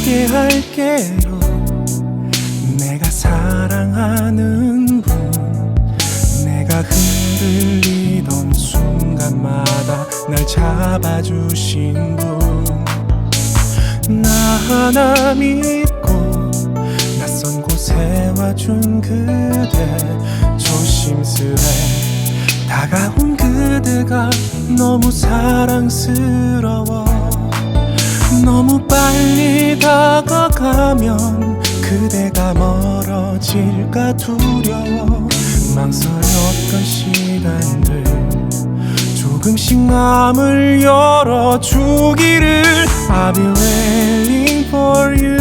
오늘 소개할게요. 내가 사랑하는 분 내가 흔들리던 순간마다 날 잡아주신 분. 나 하나 믿고 낯선 곳에 와준 그대 조심스레 다가온 그대가 너무 사랑스러워 너무 빨리 다가가면 그대가 멀어질까 두려워. 망설였던 시간들 조금씩 마음을 열어주기를. I'll be waiting for you.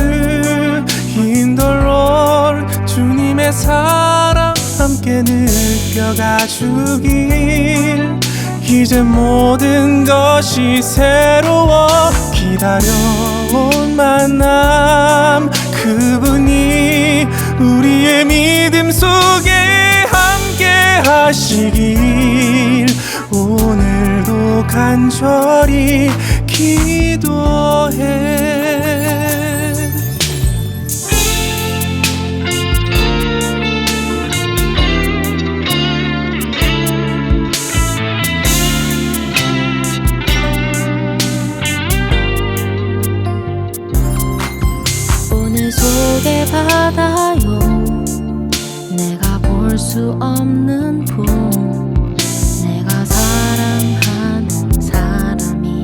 in the Lord 주님의 사랑 함께 느껴가 주길 이제 모든 것이 새로워 기다려온 만남. 그분이 우리의 믿음 속에 함께 하시길. 오늘도 간절히 기 오늘 소개받아요. 내가 볼 수 없는 분 내가 사랑하는 사람이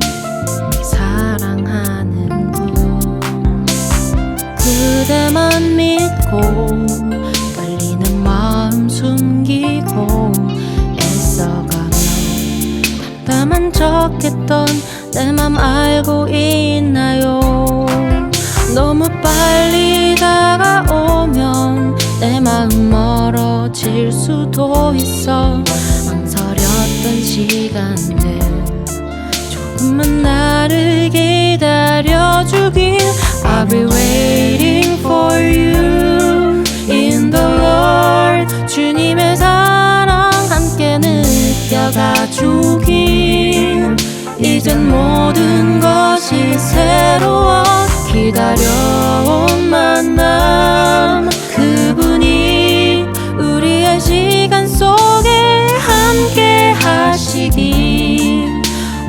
사랑하는 분. 그대만 믿고 떨리는 마음 숨기고 애써가며 담담한 척했던 내 맘 알고 있나요 너무 빨리 다가오면 내 마음 멀어질 수도 있어. 망설였던 시간들 조금만 나를 기다려주길 I'll be waiting 간 속에 함께 하시길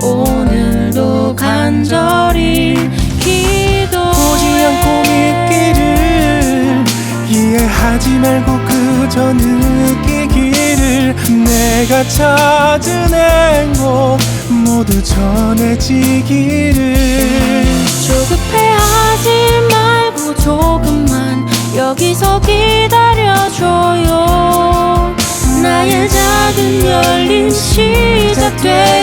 오늘도 간절히 기도 보지 않고 믿기를 이해하지 말고 그저 느끼기를. 내가 찾은 행복 모두 전해지기를. 조급해 여기서 기다려줘요? 나의 작은 열린 시작돼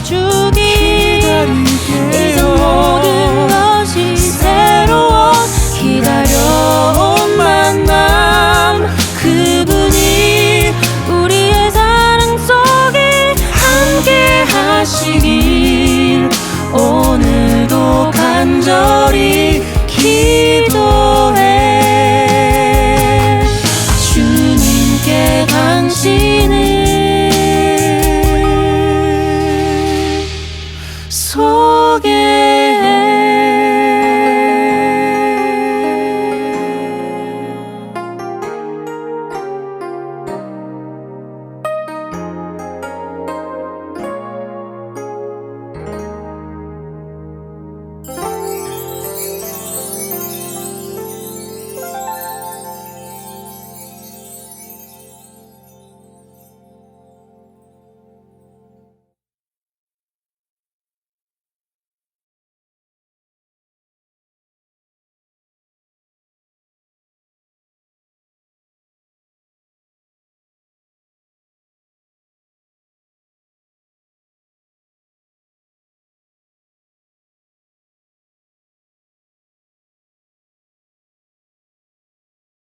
주기. 기다릴게요. 이제 모든 것이 새로워. 기다려온 만남. 그분이 우리의 사랑 속에 함께 하시길. 오늘도 간절히 기도해. 주님께 당신